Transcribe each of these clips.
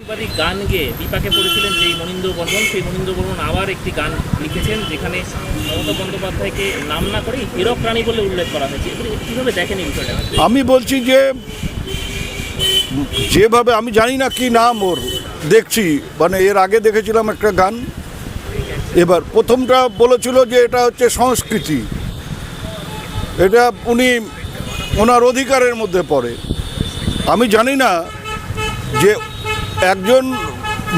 প্রতিবাদী গান গেয়ে বিপাকে পড়েছিলেন যেই মনীন্দ্র বর্মন, সেই মনীন্দ্র বর্মন আবার একটি গান লিখেছেন যেখানে মমতা বন্দ্যোপাধ্যায়কে নাম না করে হীরক রানী বলে উল্লেখ করা হয়েছে। কীভাবে দেখেন এই বিষয়টা? আমি বলছি যে, যেভাবে, আমি জানি না কি নাম ওর, দেখছি। মানে এর আগে দেখেছিলাম একটা গান। এবার প্রথমটা বলেছিল যে এটা হচ্ছে সংস্কৃতি। এটা উনি ওনার অধিকারের মধ্যে পড়ে। আমি জানি না যে একজন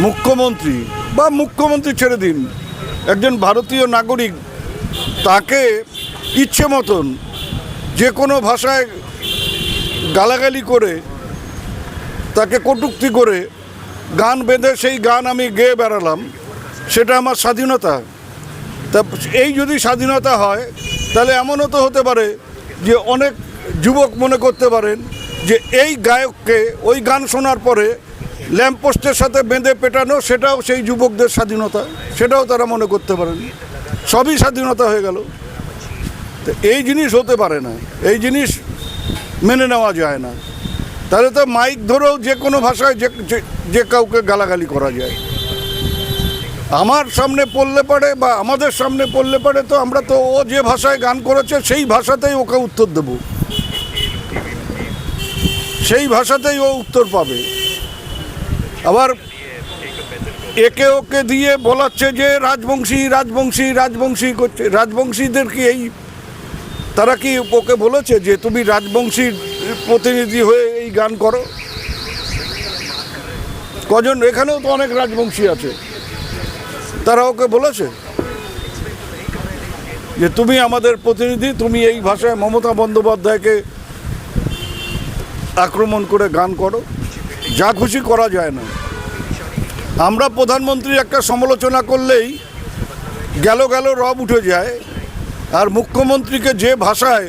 মুখ্যমন্ত্রী বা মুখ্যমন্ত্রী ছেড়ে দিন, একজন ভারতীয় নাগরিক তাকে ইচ্ছে মতন যে কোনো ভাষায় গালাগালি করে, তাকে কটূক্তি করে গান বেঁধে সেই গান আমি গেয়ে বেড়ালাম, সেটা আমার স্বাধীনতা। তা এই যদি স্বাধীনতা হয়, তাহলে এমনও তো হতে পারে যে অনেক যুবক মনে করতে পারেন যে এই গায়ককে ওই গান শোনার পরে ল্যাম্পপোস্টের সাথে বেঁধে পেটানো, সেটাও সেই যুবকদের স্বাধীনতা, সেটাও তারা মনে করতে পারেন। সবই স্বাধীনতা হয়ে গেল। তো এই জিনিস হতে পারে না, এই জিনিস মেনে নেওয়া যায় না। তাহলে তো মাইক ধরেও যে কোনো ভাষায় যে, যে- কাউকে গালাগালি করা যায়। আমার সামনে পড়লে পারে বা আমাদের সামনে পড়লে পারে তো আমরা তো ও যে ভাষায় গান করেছে, সেই ভাষাতেই ওকে উত্তর দেব। সেই ভাষাতেই ও উত্তর পাবে। আবার একে ওকে দিয়ে বলাচ্ছে যে রাজবংশী রাজবংশী রাজবংশী করছে। রাজবংশীদের কি এই তারা কি ওকে বলেছে যে তুমি রাজবংশীর প্রতিনিধি হয়ে এই গান করো? কজন? এখানেও তো অনেক রাজবংশী আছে। তারা ওকে বলেছে যে তুমি আমাদের প্রতিনিধি, তুমি এই ভাষায় মমতা বন্দ্যোপাধ্যায়কে আক্রমণ করে গান করো। যা খুশি করা যায় না। আমরা প্রধানমন্ত্রীর একটা সমালোচনা করলেই গেল গেল রব উঠে যায়, আর মুখ্যমন্ত্রীকে যে ভাষায়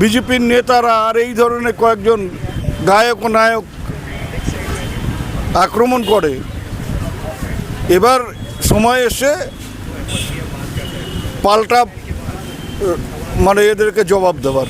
বিজেপির নেতারা আর এই ধরনের কয়েকজন গায়ক নায়ক আক্রমণ করে, এবার সময় এসে পাল্টা মানে এদেরকে জবাব দেওয়ার।